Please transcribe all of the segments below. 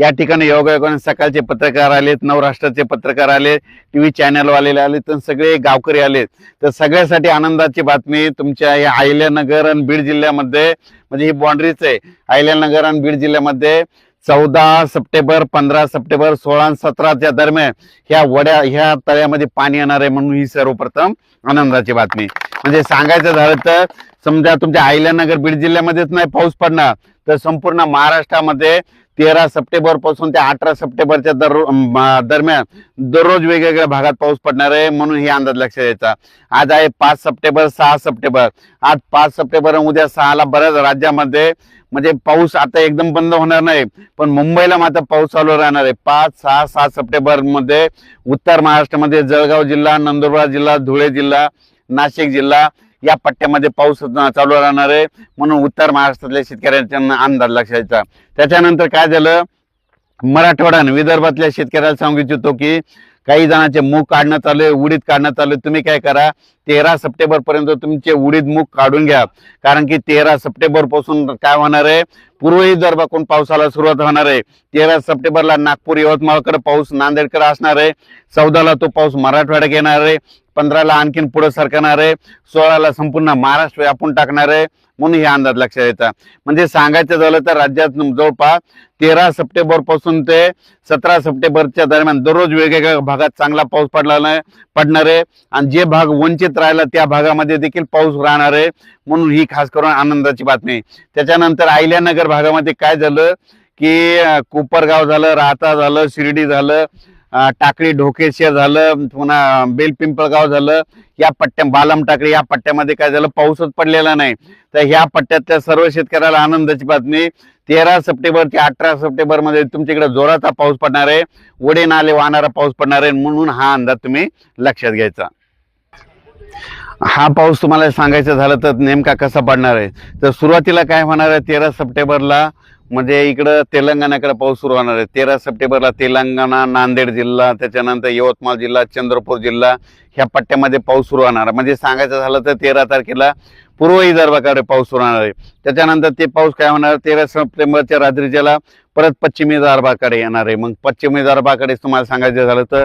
या ठिकाणी योगायोगाने सकाळचे पत्रकार आलेत नवराष्ट्राचे पत्रकार आले टीव्ही व्ही वाले आले तर सगळे गावकरी आलेत. तर सगळ्यासाठी आनंदाची बातमी तुमच्या या अहिल्यानगर आणि बीड जिल्ह्यामध्ये म्हणजे ही बाँड्रीच आहे. अहिल्यानगर आणि बीड जिल्ह्यामध्ये चौदा सप्टेंबर पंधरा सप्टेंबर सोळा सतराच्या दरम्यान ह्या वड्या ह्या तळ्यामध्ये पाणी येणार आहे म्हणून ही सर्वप्रथम आनंदाची बातमी. म्हणजे सांगायचं झालं तर समजा तुमच्या अहिल्यानगर बीड जिल्ह्यामध्येच नाही पाऊस पडणार. तर संपूर्ण महाराष्ट्रामध्ये तेरा सप्टेंबरपासून ते अठरा सप्टेंबरच्या दर दरम्यान दररोज वेगवेगळ्या भागात पाऊस पडणार आहे म्हणून हे अंदाज लक्षात द्यायचा आज आहे पाच सप्टेंबर सहा सप्टेंबर. आज पाच सप्टेंबर उद्या सहाला बऱ्याच राज्यामध्ये म्हणजे पाऊस आता एकदम बंद होणार नाही पण मुंबईला मात्र पाऊस चालू राहणार आहे. पाच सहा सात सप्टेंबरमध्ये उत्तर महाराष्ट्रामध्ये जळगाव जिल्हा नंदुरबार जिल्हा धुळे जिल्हा नाशिक जिल्हा या पट्ट्यामध्ये पाऊस चालू राहणार आहे. म्हणून उत्तर महाराष्ट्रातल्या शेतकऱ्यांच्या अंदाज लक्षात त्याच्यानंतर काय झालं? मराठवाडा आणि विदर्भातल्या शेतकऱ्याला सांगू इच्छितो की काही जणांचे मूग काढण्यात आले उडीद चालू आहे. तुम्ही काय करा? तेरा सप्टेंबर पर्यंत तुमचे उडीद मूग काढून घ्या. कारण की तेरा सप्टेंबरपासून काय होणार आहे? पूर्व विदर्भाकडून पावसाला सुरुवात होणार आहे तेरा सप्टेंबरला नागपूर यवतमाळकडे पाऊस नांदेडकडे असणार आहे. चौदाला तो पाऊस मराठवाड्यात येणार आहे. पंधराला आणखीन पुढे सरकणार आहे. सोळाला संपूर्ण महाराष्ट्र व्यापून टाकणार आहे. म्हणून हे अंदाज लक्षात येतात म्हणजे सांगायचं झालं तर राज्यात जवळपास तेरा सप्टेंबरपासून ते सतरा सप्टेंबरच्या दरम्यान दररोज वेगवेगळ्या भागात चांगला पाऊस पडला नाही पडणार आहे. आणि जे भाग वंचित राहिला त्या भागामध्ये देखील पाऊस राहणार आहे. म्हणून ही खास करून आनंदाची बातमी आहे. त्याच्यानंतर आयल्यानगर भागामध्ये काय झालं की अं, कोपरगाव झालं राहता झालं शिर्डी झालं टाकळी ढोकेशिया झालं पुन्हा बेलपिंपळगाव झालं या पट्ट्या बालम टाकळी या पट्ट्यामध्ये काय झालं पाऊसच पडलेला नाही. तर ह्या पट्ट्यातल्या सर्व शेतकऱ्याला आनंदाची बातमी तेरा सप्टेंबर ते अठरा सप्टेंबरमध्ये तुमच्याकडे जोराचा पाऊस पडणार आहे. वडे नाले वाहणारा पाऊस पडणार आहे. म्हणून हा अंदाज तुम्ही लक्षात घ्यायचा. हा पाऊस तुम्हाला सांगायचं झालं तर नेमका कसा पडणार आहे? तर सुरुवातीला काय होणार आहे? तेरा सप्टेंबरला म्हणजे इकडं तेलंगणाकडे पाऊस सुरू होणार आहे. तेरा सप्टेंबरला तेलंगणा नांदेड जिल्हा त्याच्यानंतर यवतमाळ जिल्हा चंद्रपूर जिल्हा ह्या पट्ट्यामध्ये पाऊस सुरू होणार आहे. म्हणजे सांगायचं झालं तर तेरा तारखेला पूर्व विदर्भाकडे पाऊस सुरू होणार आहे. त्याच्यानंतर ते पाऊस काय होणार तेरा सप्टेंबरच्या रात्रीच्याला परत पश्चिमी विदर्भाकडे येणार आहे. मग पश्चिम विदर्भाकडे तुम्हाला सांगायचं झालं तर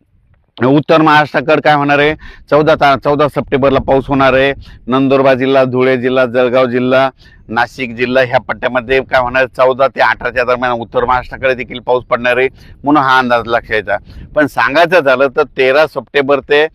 उत्तर महाराष्ट्राकडे काय होणार आहे? चौदा ता चौदा सप्टेंबरला पाऊस होणार आहे. नंदुरबार जिल्हा धुळे जिल्हा जळगाव जिल्हा नाशिक जिल्हा ह्या पट्ट्यामध्ये काय होणार चौदा ते अठराच्या दरम्यान उत्तर महाराष्ट्राकडे देखील पाऊस पडणार आहे म्हणून हा अंदाज लक्षायचा पण सांगायचं झालं तर तेरा सप्टेंबर ते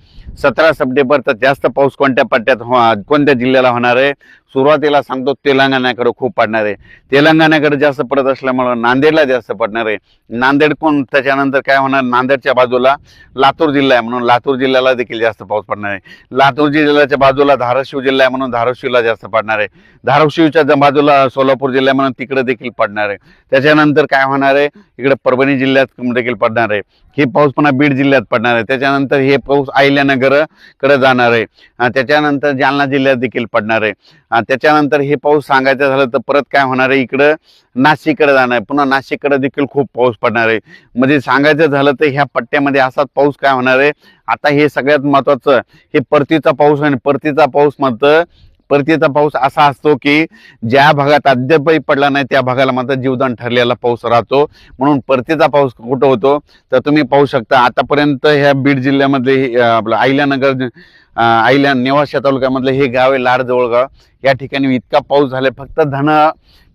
सतरा सप्टेंबर तर जास्त पाऊस कोणत्या पट्ट्यात हो- कोणत्या जिल्ह्याला होणार आहे? सुरुवातीला सांगतो तेलंगणाकडे खूप पडणार आहे. तेलंगणाकडे जास्त पडत असल्यामुळं नांदेडला जास्त पडणार आहे. नांदेड कोण त्याच्यानंतर काय होणार नांदेडच्या बाजूला लातूर जिल्हा आहे म्हणून लातूर जिल्ह्याला देखील जास्त पाऊस पडणार आहे. लातूर जिल्ह्याच्या बाजूला धाराशिव जिल्हा आहे म्हणून धाराशिवला जास्त पडणार आहे. धाराशिवच्या ज- बाजूला सोलापूर जिल्हा म्हणून तिकडे देखील पडणार आहे. त्याच्यानंतर काय होणार आहे? इकडे परभणी जिल्ह्यात देखील पडणार आहे. हे पाऊस पुन्हा बीड जिल्ह्यात पडणार आहे. त्याच्यानंतर हे पाऊस आहिल्यानगरकडे जाणार आहे. त्याच्यानंतर जालना जिल्ह्यात देखील पडणार आहे. त्याच्यानंतर हे पाऊस सांगायचं झालं तर परत काय होणार आहे? इकडं नाशिककडे जाणार आहे. पुन्हा नाशिककडे देखील खूप पाऊस पडणार आहे. म्हणजे सांगायचं झालं तर ह्या पट्ट्यामध्ये असाच पाऊस काय होणार आहे? आता हे सगळ्यात महत्वाचं हे परतीचा पाऊस आहे आणि परतीचा पाऊस म्हणतं परतीचा पाऊस असा असतो की ज्या भागात अद्यापही पडला नाही त्या भागाला मात्र जीवदान ठरलेला पाऊस राहतो. म्हणून परतीचा पाऊस कुठं होतो तर तुम्ही पाहू शकता आतापर्यंत ह्या बीड जिल्ह्यामधले हे, आपलं अहिल्यानगर अं, अहिल्या नेवाशा तालुक्यामधलं हे गाव आहे लाड जवळगाव या ठिकाणी इतका पाऊस झालाय फक्त धन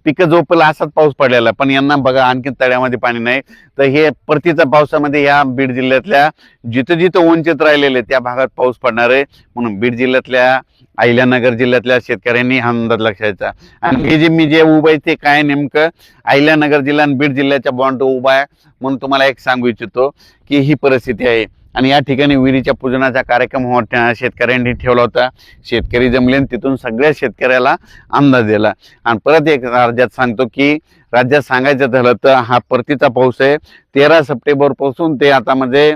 पिकं झोपलं असाच पाऊस पडलेला पण यांना बघा आणखी तळ्यामध्ये पाणी नाही. तर हे परतीच्या पावसामध्ये या बीड जिल्ह्यातल्या जिथं जिथं वंचित राहिलेले त्या भागात पाऊस पडणार आहे. म्हणून बीड जिल्ह्यातल्या अहिल्यानगर जिल्ह्यातल्या शेतकऱ्यांनी हा अंदाज लक्षायचा आणि हे जे मी जे उभं आहे ते काय नेमकं? अहिल्यानगर जिल्हा आणि बीड जिल्ह्याच्या बॉन्ड उभा आहे. म्हणून तुम्हाला एक सांगू इच्छितो की ही परिस्थिती आहे. आणि या ठिकाणी विहिरीच्या पूजनाचा कार्यक्रम होता शेतकऱ्यांनी ठेवला होता. शेतकरी जमले तिथून सगळ्या शेतकऱ्याला अंदाज दिला. आणि परत एक राज्यात सांगतो की राज्यात सांगायचं झालं तर हा परतीचा पाऊस आहे. तेरा सप्टेंबरपासून ते आता म्हणजे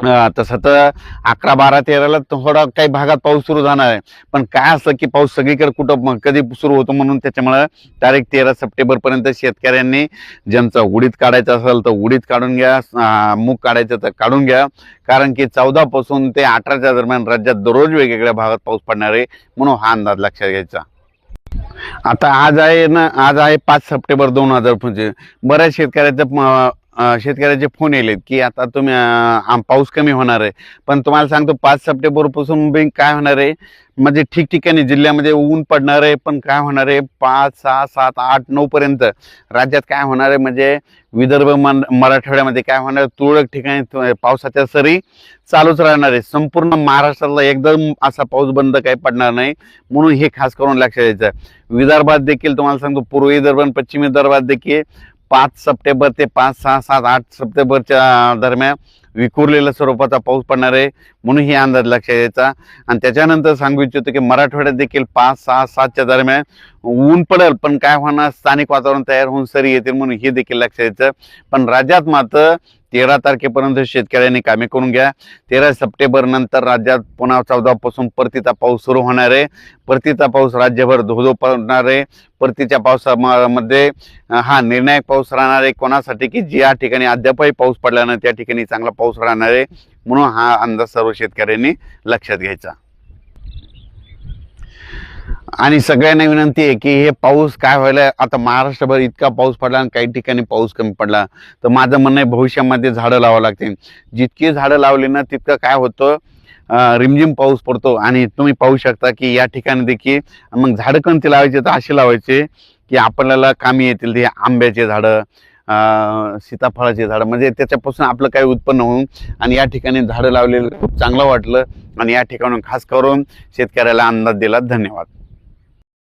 तसं तर अकरा बारा तेराला थोडा काही भागात पाऊस सुरू जाणार आहे. पण काय असं की पाऊस सगळीकडे कुठं कधी सुरू होतो म्हणून त्याच्यामुळं तारीख तेरा सप्टेंबरपर्यंत शेतकऱ्यांनी ज्यांचा उडीद काढायचं असेल तर उडीद काढून घ्या मूग काढायचं तर काढून घ्या. कारण की चौदापासून ते अठराच्या दरम्यान राज्यात दररोज वेगवेगळ्या भागात पाऊस पडणार आहे म्हणून हा अंदाज लक्षात घ्यायचा. आता आज आहे ना आज आहे पाच सप्टेंबर दोन हजार पंचवीस. बऱ्याच शेतकऱ्याचं शेतकऱ्याचे फोन येलेत की आता तुम्ही पाऊस कमी होणार आहे. पण तुम्हाला सांगतो पाच सप्टेंबरपासून बी काय होणार आहे? म्हणजे ठिकठिकाणी जिल्ह्यामध्ये ऊन पडणार आहे पण काय होणार आहे? पाच सहा सात आठ नऊ पर्यंत राज्यात काय होणार आहे? म्हणजे विदर्भ मन मराठवाड्यामध्ये काय होणार तुरळक ठिकाणी पावसाच्या सरी चालूच राहणार आहे. संपूर्ण महाराष्ट्रातला एकदम असा पाऊस बंद काही पडणार नाही म्हणून हे खास करून लक्षात द्यायचं विदर्भात देखील तुम्हाला सांगतो पूर्व विदर्भ पश्चिम विदर्भात देखील पाच सप्टेंबर ते पाच सहा सात आठ सप्टेंबरच्या दरम्यान विखुरलेल्या स्वरूपाचा पाऊस पडणार आहे म्हणून ही अंदाज लक्षात द्यायचा आणि त्याच्यानंतर सांगू इच्छितो की मराठवाड्यात देखील पाच सहा सातच्या दरम्यान ऊन पडेल पण काय होणार? स्थानिक वातावरण तयार होऊन सरी येतील म्हणून हे देखील लक्षात द्यायचं पण राज्यात मात्र तेरा तारखेपर्यंत शेतकऱ्यांनी कामे करून घ्या. तेरा सप्टेंबर नंतर राज्यात पुन्हा चौदापासून परतीचा पाऊस सुरू होणार आहे. परतीचा पाऊस राज्यभर धोधो पडणार आहे. परतीच्या पावसामध्ये हा निर्णायक पाऊस राहणार आहे. कोणासाठी? की ज्या ठिकाणी अद्यापही पाऊस पडला नाही त्या ठिकाणी चांगला पाऊस राहणार आहे. म्हणून हा अंदाज सर्व शेतकऱ्यांनी लक्षात घ्यायचा. आणि सगळ्यांना विनंती आहे की हे पाऊस काय व्हायला आता महाराष्ट्रभर इतका पाऊस पडला आणि काही ठिकाणी पाऊस कमी पडला. तर माझं म्हणणं आहे भविष्यामध्ये झाडं लावावं लागतील. जितकी झाडं लावली ना तितकं काय होतं रिमझिम पाऊस पडतो. आणि तुम्ही पाहू शकता की या ठिकाणी देखील मग झाडं कोणती लावायचे? तर असे लावायचे की आपल्याला कामी येतील ते आंब्याचे झाडं सीताफळाचे झाडं. म्हणजे त्याच्यापासून आपलं काही उत्पन्न होऊन आणि या ठिकाणी झाडं लावलेलं खूप चांगलं वाटलं. आणि या ठिकाणून खास करून शेतकऱ्याला अंदाज दिला. धन्यवाद.